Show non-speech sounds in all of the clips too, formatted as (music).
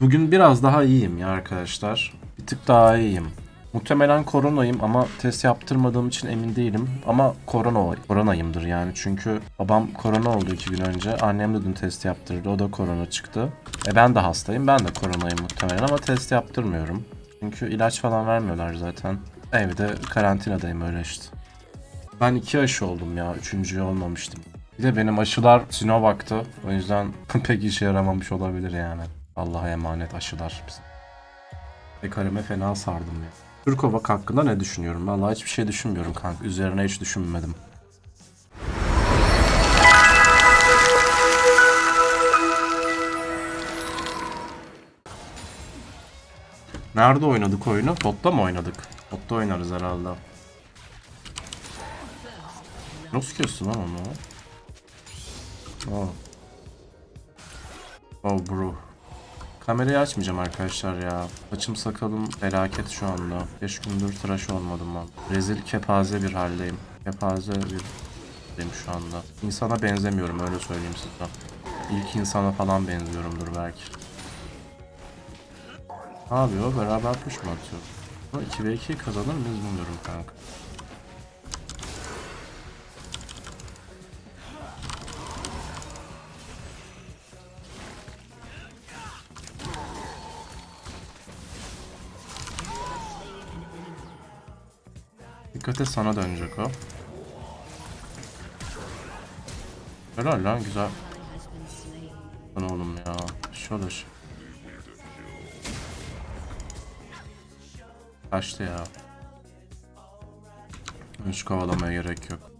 Bugün biraz daha iyiyim ya arkadaşlar. Bir tık daha iyiyim. Muhtemelen koronayım ama test yaptırmadığım için emin değilim. Ama korona koronayımdır yani. Çünkü babam korona oldu iki gün önce. Annem de dün test yaptırdı. O da korona çıktı. E ben de hastayım. Ben de koronayım muhtemelen ama test yaptırmıyorum. Çünkü ilaç falan vermiyorlar zaten. Evde karantinadayım öyle işte. Ben iki aşı oldum ya. Üçüncüyü olmamıştım. Bir de benim aşılar Sinovac'tı. O yüzden (laughs) pek işe yaramamış olabilir yani. Allah'a emanet aşılar. Ve karıma fena sardım ya. Türkovak hakkında ne düşünüyorum? Vallahi hiçbir şey düşünmüyorum kanka. Üzerine hiç düşünmedim. Nerede oynadık oyunu? Botta mı oynadık? Botta oynarız herhalde. Nasıl kestin lan onu? Oh. Oh bro. Kamerayı açmayacağım arkadaşlar ya. Saçım sakalım felaket şu anda. 5 gündür tıraş olmadım ben. Rezil kepaze bir haldeyim. Kepaze bir haldeyim şu anda. İnsana benzemiyorum öyle söyleyeyim size. İlk insana falan benziyorumdur belki. Ne yapıyor? Beraber push mu atıyor? Ama 2v2 kazanır mıyız bilmiyorum kanka. Dikkat et sana dönecek o. Helal lan güzel. Lan oğlum ya. Şöyle şey. Kaçtı ya. Hiç kovalamaya gerek yok.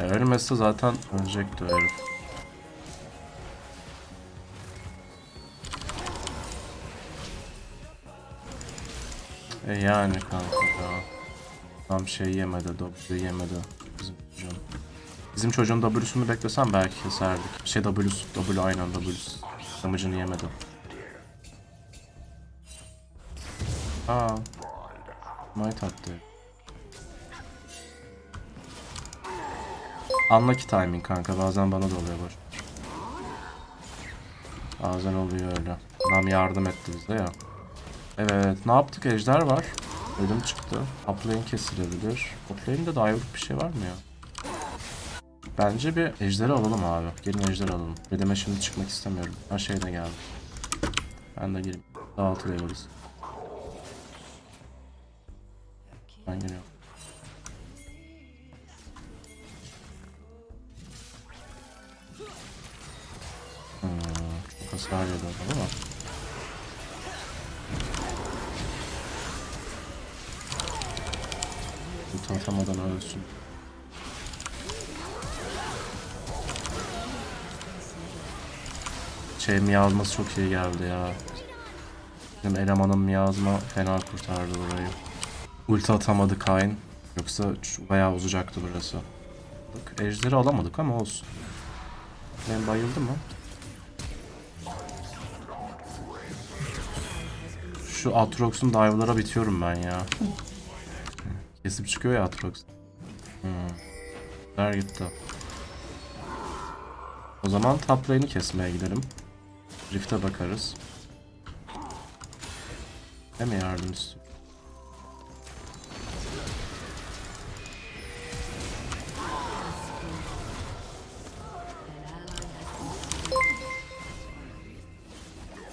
Ölmezse zaten ölecekti o herif. E yani kanka ya. Tam şey yemedi, W yemedi bizim çocuğun. Bizim çocuğun W'sunu beklesem belki keserdik. Şey W'su, W aynen W'su. Damage'ını yemedi. Aa. Might attı. Unlucky timing kanka bazen bana da oluyor boş. Bazen oluyor öyle. Adam yardım etti bize ya. Evet ne yaptık ejder var. Ölüm çıktı. Lane kesilebilir. Top lane'de de ayrılık bir şey var mı ya? Bence bir ejderi alalım abi. Gelin ejder alalım. Redeme şimdi çıkmak istemiyorum. Her şey de geldi. Ben de gireyim. Daha altı leveliz. Ben geliyorum. Atamadan ölsün. Şey miyazması çok iyi geldi ya. Bizim elemanın miyazma fena kurtardı burayı. Ulti atamadı Kayn. Yoksa bayağı uzacaktı burası. Bak, ejderi alamadık ama olsun. Ben bayıldı mı? Şu Aatrox'un dive'lara bitiyorum ben ya. Kesip çıkıyor ya Aatrox. Hmm. Ver gitti. O zaman top kesmeye gidelim. Rift'e bakarız. Hem yardım istiyor.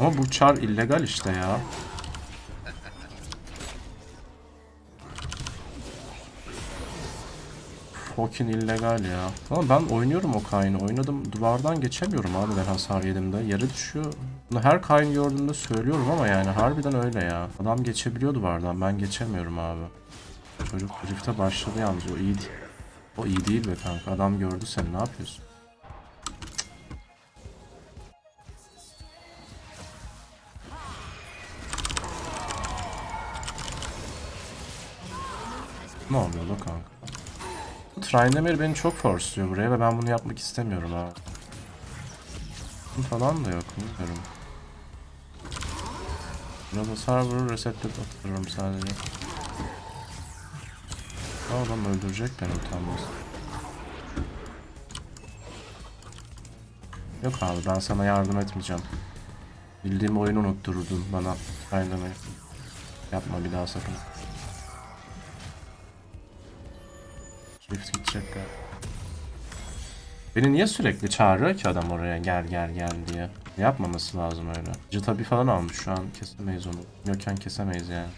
Ama bu çar illegal işte ya. Fucking illegal ya. Ama ben oynuyorum o Kayn'ı. Oynadım. Duvardan geçemiyorum abi ben hasar yediğimde. Yere düşüyor. Bunu her Kayn gördüğümde söylüyorum ama yani harbiden öyle ya. Adam geçebiliyor duvardan. Ben geçemiyorum abi. Çocuk drift'e başladı yalnız. O iyi değil. O iyi değil be kanka. Adam gördü seni. Ne yapıyorsun? Ne oluyor la kanka? Tryndamere beni çok force'luyor buraya ve ben bunu yapmak istemiyorum ha. Bu falan da yok bilmiyorum. Burada server'ı resetleyip atıyorum sadece. Adam öldürecek beni utanmaz. Yok abi ben sana yardım etmeyeceğim. Bildiğim oyunu unutturdun bana. Aynen öyle. Yapma bir daha sakın. Galiba. Beni niye sürekli çağırıyor ki adam oraya gel gel gel diye. Yapmaması lazım öyle. Cıtabi falan almış şu an kesemeyiz onu. Yokken kesemeyiz yani.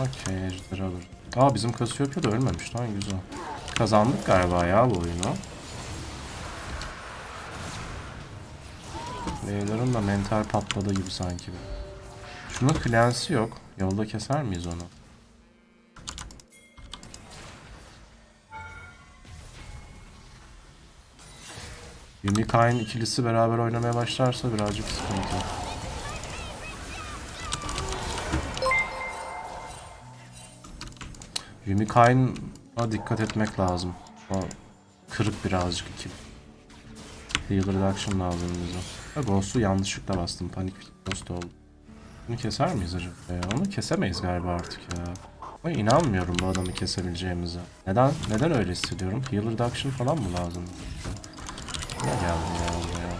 Okey ejderi alır. Aa bizim Cassiopeia da ölmemiş lan güzel. Kazandık galiba ya bu oyunu. Beylerin de mental patladı gibi sanki. Şunun flansı yok. Yolda keser miyiz onu? Unikain ikilisi beraber oynamaya başlarsa birazcık sıkıntı. Unikain'a dikkat etmek lazım. O kırık birazcık iki. Heal reduction lazım bize. Ghost'u yanlışlıkla bastım. Panik Ghost oldu. Bunu keser miyiz acaba ya? Onu kesemeyiz galiba artık ya. Ama inanmıyorum bu adamı kesebileceğimize. Neden? Neden öyle hissediyorum? Heal reduction falan mı lazım? Ne geldi ya buraya?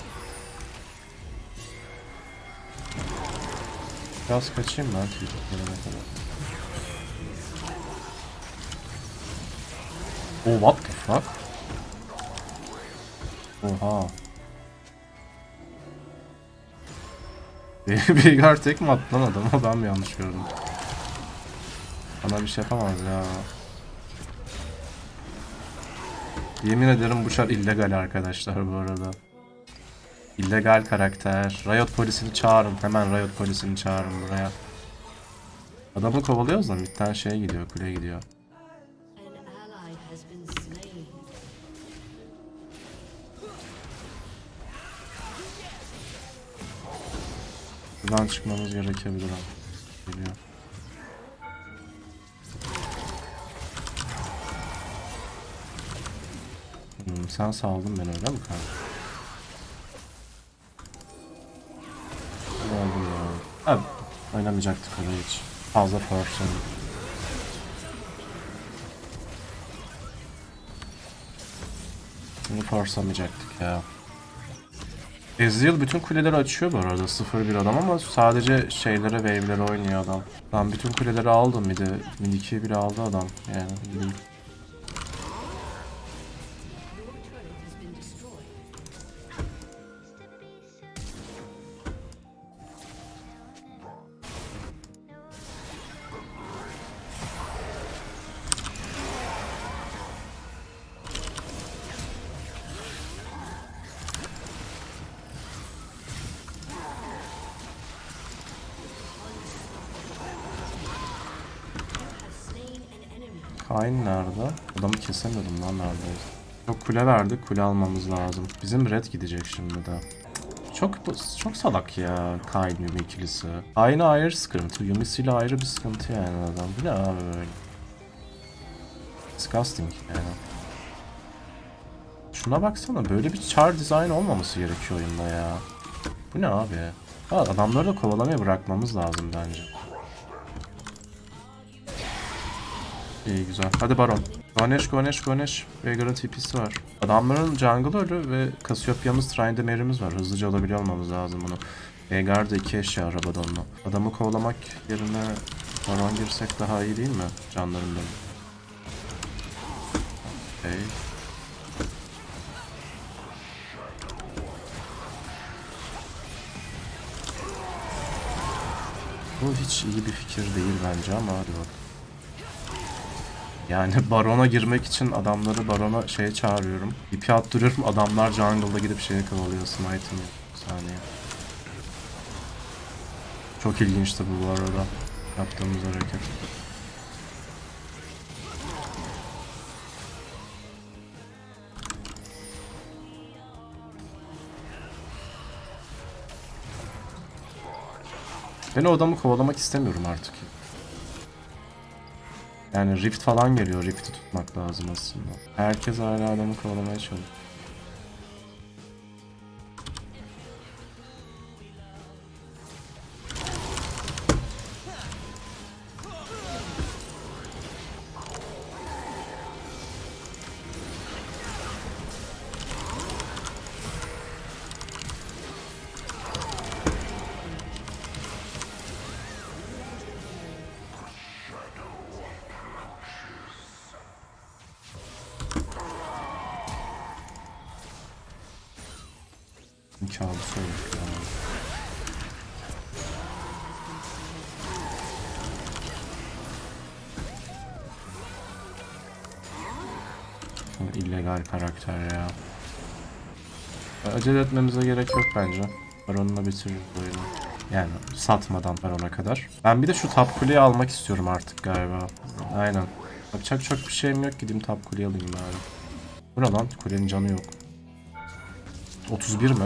Biraz kaçayım ben ki gelene kadar. Oh what the fuck? Oha. (laughs) Bilgar tek mi attı lan adama (laughs) ben mi yanlış gördüm? Bana bir şey yapamaz ya. Yemin ederim bu çar illegal arkadaşlar bu arada. İllegal karakter. Riot polisini çağırın. Hemen Riot polisini çağırın buraya. Adamı kovalıyoruz da tane şeye gidiyor, kuleye gidiyor. Buradan çıkmamız gerekebilir abi. Geliyor. Hmm, sen saldın beni öyle mi kanka? Ne ya? Abi oynamayacaktık orayı hiç. Fazla force'ladım. Bunu force'lamayacaktık ya. Ezreal bütün kuleleri açıyor bu arada 0-1 adam ama sadece şeylere wave'lere oynuyor adam. Ben bütün kuleleri aldım bir de mid 2'yi bile aldı adam yani Kain nerede? Adamı kesemedim lan neredeyse. Çok kule verdik kule almamız lazım. Bizim red gidecek şimdi de. Çok çok salak ya Kain Yumi ikilisi. Kain'e ayrı sıkıntı, Yumi'siyle ayrı bir sıkıntı yani adam. Bu ne abi böyle? Disgusting yani. Şuna baksana böyle bir char design olmaması gerekiyor oyunda ya. Bu ne abi? Adamları da kovalamaya bırakmamız lazım bence. İyi güzel. Hadi Baron. Ganesh, Ganesh, Ganesh. Veigar'ın TP'si var. Adamların jungle ölü ve Cassiopeia'mız, Tryndamare'imiz var. Hızlıca alabiliyor olmamız lazım bunu. Veigar da iki eşya arabada onunla. Adamı kovalamak yerine Baron girsek daha iyi değil mi? Canlarından. Okey. Bu hiç iyi bir fikir değil bence ama hadi bak. Yani (laughs) barona girmek için adamları barona şeye çağırıyorum. İpi attırıyorum adamlar jungle'da gidip şeyi kovalıyor smite'ını. Saniye. Çok ilginçti bu bu arada. Yaptığımız hareket. Ben o adamı kovalamak istemiyorum artık. Yani Rift falan geliyor. Rift'i tutmak lazım aslında. Herkes hala adamı kovalamaya çalışıyor. Kabus olduk ya. İllegal karakter ya. Acele etmemize gerek yok bence. Baron'la bitiririz oyunu. Yani satmadan Baron'a kadar. Ben bir de şu top kuleyi almak istiyorum artık galiba. Aynen. Yapacak çok bir şeyim yok. Gideyim top kuleyi alayım bari. Bu ne lan? Kulenin canı yok. 31 mi?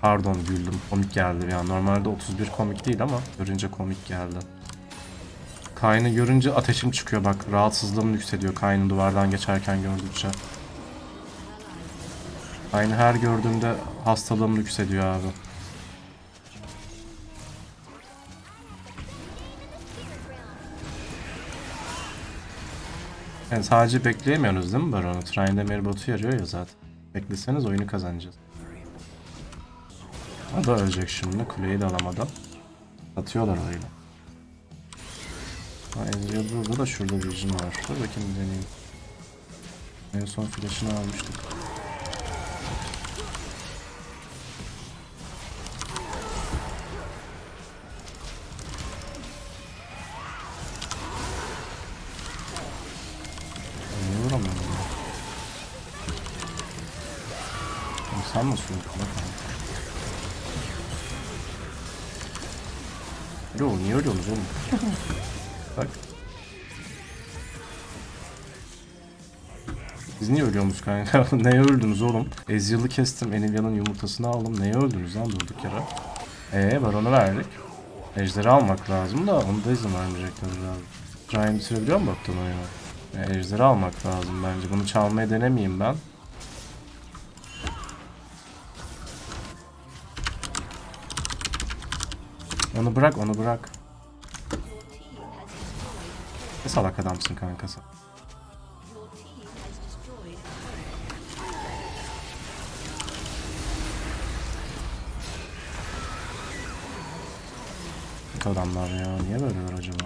Pardon güldüm. Komik geldi yani. Normalde 31 komik değil ama görünce komik geldi. Kayn'ı görünce ateşim çıkıyor bak. Rahatsızlığım yükseliyor Kayn'ı duvardan geçerken gördükçe. Kayn'ı her gördüğümde hastalığım yükseliyor abi. Yani sadece bekleyemiyorsunuz değil mi Baron'u? Tryndamere botu yarıyor ya zaten. Bekleseniz oyunu kazanacağız. O da ölecek şimdi. Kuleyi de alamadan. Atıyorlar oyunu. Ha Ezreal burada da şurada Vision var. Dur bakayım bir deneyeyim. En son flash'ını almıştık. Oğlum vurdun lan kanka? Yo niye ölüyorsunuz oğlum? (laughs) Bak. Biz niye ölüyoruz kanka? (laughs) Neye öldünüz oğlum? Ezreal'ı kestim, Enilia'nın yumurtasını aldım. Neye öldünüz lan durduk yere? Eee baronu verdik. Ejderi almak lazım da onu da izin vermeyecekler herhalde. Ryan bitirebiliyor mu baktın oyunu? Ya, ejderi almak lazım bence. Bunu çalmaya denemeyeyim ben. Onu bırak, onu bırak. Ne salak adamsın kanka sen. Kötü adamlar ya. Niye böyleler acaba?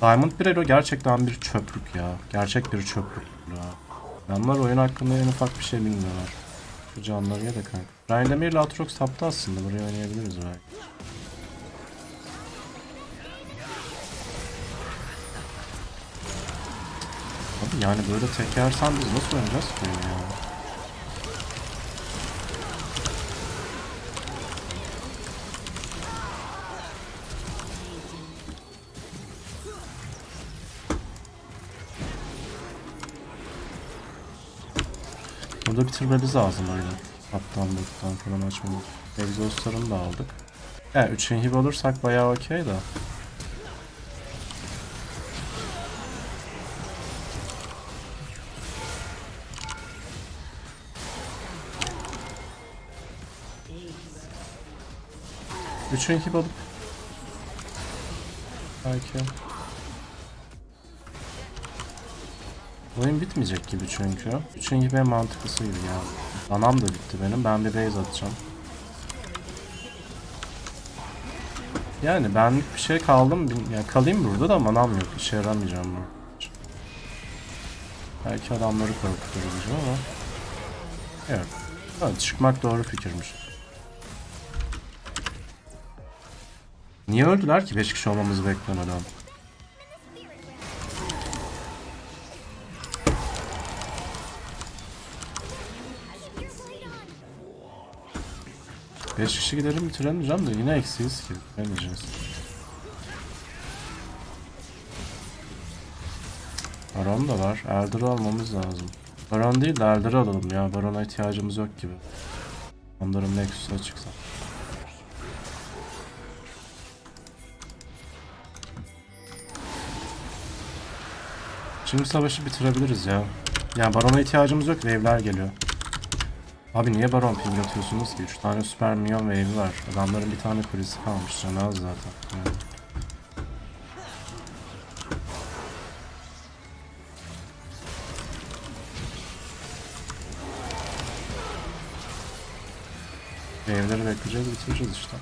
Diamond bir Elo gerçekten bir çöplük ya. Gerçek bir çöplük ya. Adamlar oyun hakkında en ufak bir şey bilmiyorlar. Şu canları ye de kanka. Ryan Demir ile Aatrox taptı aslında. Buraya oynayabiliriz belki. Abi yani böyle tek yersen biz nasıl oynayacağız ki ya? Burada bitirmemiz lazım oyunu. Alttan bottan falan açmadık. Exhaust'larını da aldık. Yani 3 inhib olursak bayağı okey de. Üç inhib alıp Belki Oyun bitmeyecek gibi çünkü. Gibi en mantıklısıydı ya. Anam da bitti benim. Ben bir base atacağım. Yani benlik bir şey kaldım. Ya kalayım burada da manam yok. İşe yaramayacağım bu. Belki adamları korkuturum ama. Yok. Evet, çıkmak doğru fikirmiş. Niye öldüler ki 5 kişi olmamızı beklemeden? 5 kişi gidelim bitirelim de yine eksiyiz ki bitiremeyeceğiz. Baron da var. Erdar'ı almamız lazım. Baron değil de Erdar'ı alalım ya. Barona ihtiyacımız yok gibi. Onların Nexus'a çıksa. Şimdi savaşı bitirebiliriz ya. Yani barona ihtiyacımız yok. Wave'ler geliyor. Abi niye baron ping atıyorsunuz ki? 3 tane süper minyon wave'i var. Adamların bir tane kulesi kalmış. Canı az zaten. Yani. Wave'leri bekleyeceğiz, bitireceğiz işte.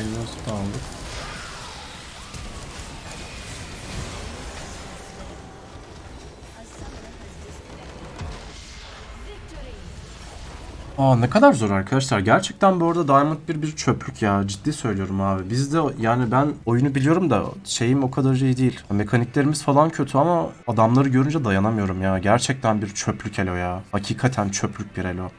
Exhaust da aldık. Aa ne kadar zor arkadaşlar. Gerçekten bu arada Diamond 1 bir çöplük ya. Ciddi söylüyorum abi. Biz de yani ben oyunu biliyorum da şeyim o kadar iyi değil. Mekaniklerimiz falan kötü ama adamları görünce dayanamıyorum ya. Gerçekten bir çöplük elo ya. Hakikaten çöplük bir elo.